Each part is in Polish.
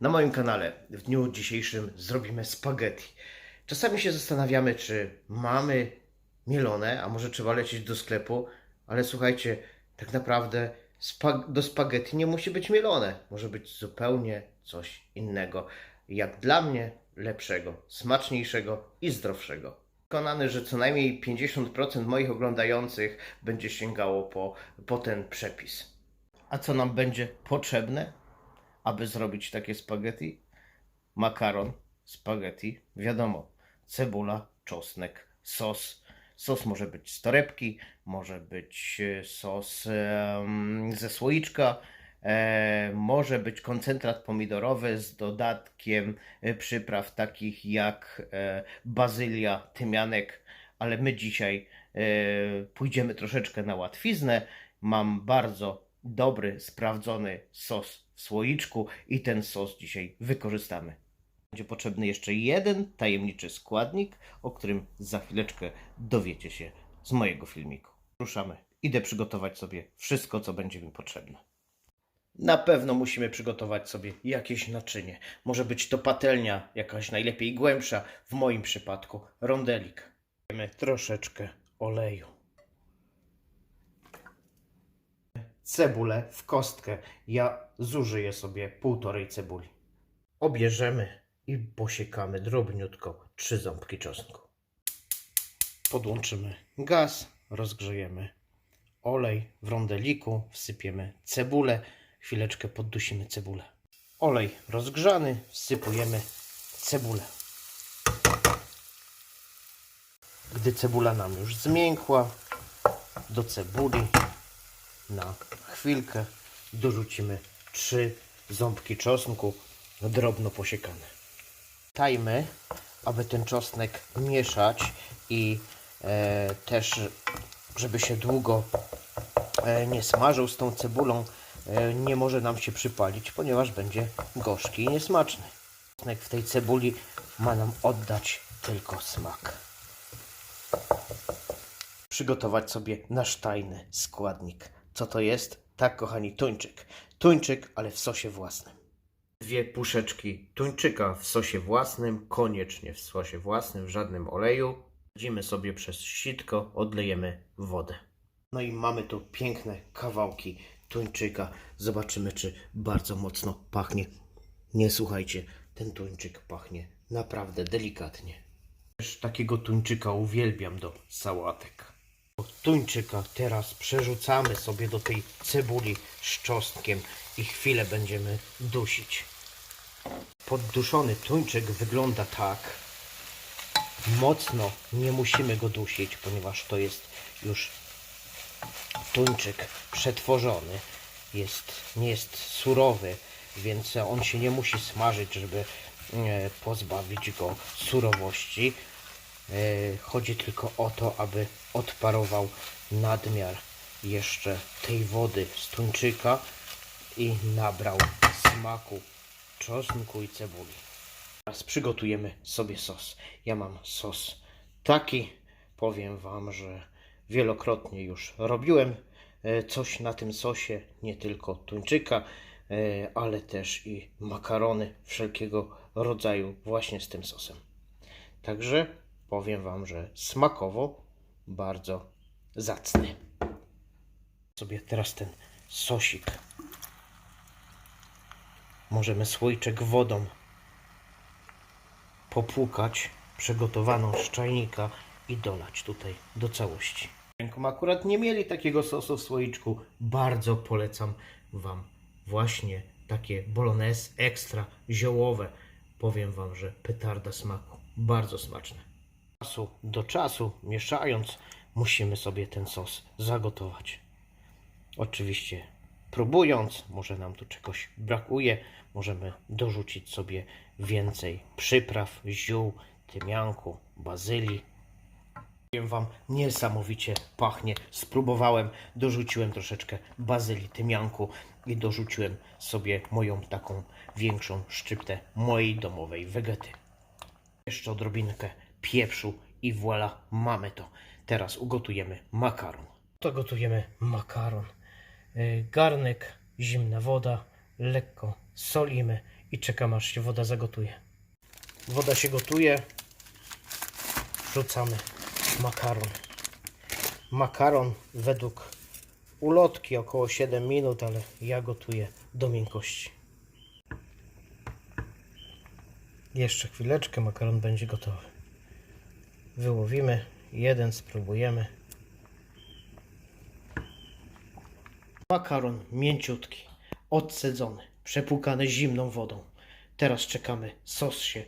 Na moim kanale w dniu dzisiejszym zrobimy spaghetti. Czasami się zastanawiamy, czy mamy mielone, a może trzeba lecieć do sklepu, ale słuchajcie, tak naprawdę spa- do spaghetti nie musi być mielone. Może być zupełnie coś innego. Jak dla mnie lepszego, smaczniejszego i zdrowszego. Przekonany, że co najmniej 50% moich oglądających będzie sięgało po, po ten przepis. A co nam będzie potrzebne, aby zrobić takie spaghetti? Makaron, spaghetti, wiadomo, cebula, czosnek, sos. Sos może być z torebki, może być e, sos ze słoiczka, e, może być koncentrat pomidorowy z dodatkiem e, przypraw takich jak bazylia, tymianek, ale my dzisiaj pójdziemy troszeczkę na łatwiznę. Mam bardzo dobry, sprawdzony sos w słoiczku i ten sos dzisiaj wykorzystamy. Będzie potrzebny jeszcze jeden tajemniczy składnik, o którym za chwileczkę dowiecie się z mojego filmiku. Ruszamy. Idę przygotować sobie wszystko, co będzie mi potrzebne. Na pewno musimy przygotować sobie jakieś naczynie. Może być to patelnia, jakaś najlepiej głębsza, w moim przypadku rondelik. Dajemy troszeczkę oleju. Cebulę w kostkę. Ja zużyję sobie półtorej cebuli. Obierzemy i posiekamy drobniutko trzy ząbki czosnku. Podłączymy gaz, rozgrzejemy olej w rondeliku, wsypiemy cebulę, chwileczkę poddusimy cebulę. Olej rozgrzany, wsypujemy cebulę. Gdy cebula nam już zmiękła, do cebuli na chwilkę dorzucimy trzy ząbki czosnku drobno posiekane. Pamiętajmy, aby ten czosnek mieszać i e, też, żeby się długo e, nie smażył z tą cebulą, e, nie może nam się przypalić, ponieważ będzie gorzki i niesmaczny. Czosnek w tej cebuli ma nam oddać tylko smak. Przygotować sobie nasz tajny składnik. Co to jest? Tak, kochani, tuńczyk. Tuńczyk, ale w sosie własnym. Dwie puszeczki tuńczyka w sosie własnym, koniecznie w sosie własnym, w żadnym oleju. Wadzimy sobie przez sitko, odlejemy wodę. No i mamy tu piękne kawałki tuńczyka. Zobaczymy, czy bardzo mocno pachnie. Nie słuchajcie, ten tuńczyk pachnie naprawdę delikatnie. Też takiego tuńczyka uwielbiam do sałatek. Tuńczyka teraz przerzucamy sobie do tej cebuli z czosnkiem i chwilę będziemy dusić. Podduszony tuńczyk wygląda tak. Mocno nie musimy go dusić, ponieważ to jest już tuńczyk przetworzony. Jest, nie jest surowy, więc on się nie musi smażyć, żeby e, pozbawić go surowości. E, Chodzi tylko o to, aby odparował nadmiar jeszcze tej wody z tuńczyka i nabrał smaku czosnku i cebuli. Teraz przygotujemy sobie sos. Ja mam sos taki. Powiem Wam, że wielokrotnie już robiłem e, coś na tym sosie, nie tylko tuńczyka, e, ale też i makarony wszelkiego rodzaju właśnie z tym sosem. Także powiem Wam, że smakowo bardzo zacny. Sobie teraz ten sosik. Możemy słoiczek wodą popłukać przygotowaną z czajnika i dolać tutaj do całości. Ręką akurat nie mieli takiego sosu w słoiczku. Bardzo polecam Wam właśnie takie bolognese ekstra ziołowe. Powiem Wam, że petarda smaku. Bardzo smaczne. Czasu do czasu, mieszając, musimy sobie ten sos zagotować. Oczywiście próbując, może nam tu czegoś brakuje, możemy dorzucić sobie więcej przypraw, ziół, tymianku, bazylii. Powiem Wam, niesamowicie pachnie. Spróbowałem, dorzuciłem troszeczkę bazylii, tymianku i dorzuciłem sobie moją taką większą szczyptę mojej domowej wegety. Jeszcze odrobinkę pieprzu i voilà, mamy to. Teraz ugotujemy makaron. To gotujemy makaron. Y, Garnek, zimna woda, lekko solimy i czekam aż się woda zagotuje. Woda się gotuje. Wrzucamy makaron. Makaron według ulotki około 7 minut, ale ja gotuję do miękkości. Jeszcze chwileczkę, makaron będzie gotowy. Wyłowimy jeden, spróbujemy. Makaron mięciutki, odsedzony, przepłukany zimną wodą. Teraz czekamy, sos się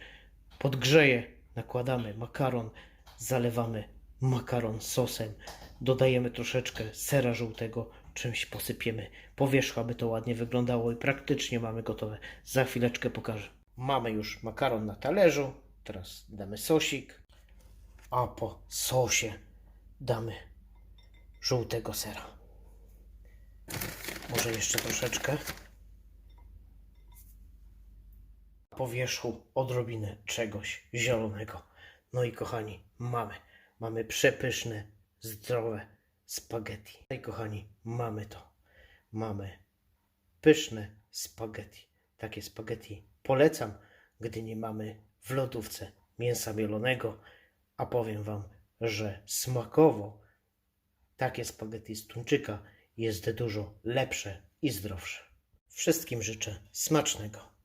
podgrzeje, nakładamy makaron, zalewamy makaron sosem, dodajemy troszeczkę sera żółtego, czymś posypiemy po wierzchu, aby to ładnie wyglądało i praktycznie mamy gotowe. Za chwileczkę pokażę. Mamy już makaron na talerzu, teraz damy sosik, a po sosie damy żółtego sera. Może jeszcze troszeczkę. Po wierzchu odrobinę czegoś zielonego. No i kochani, mamy. Mamy przepyszne, zdrowe spaghetti. No i kochani, mamy to. Mamy pyszne spaghetti. Takie spaghetti polecam, gdy nie mamy w lodówce mięsa mielonego. A powiem Wam, że smakowo takie spaghetti z tuńczyka jest dużo lepsze i zdrowsze. Wszystkim życzę smacznego.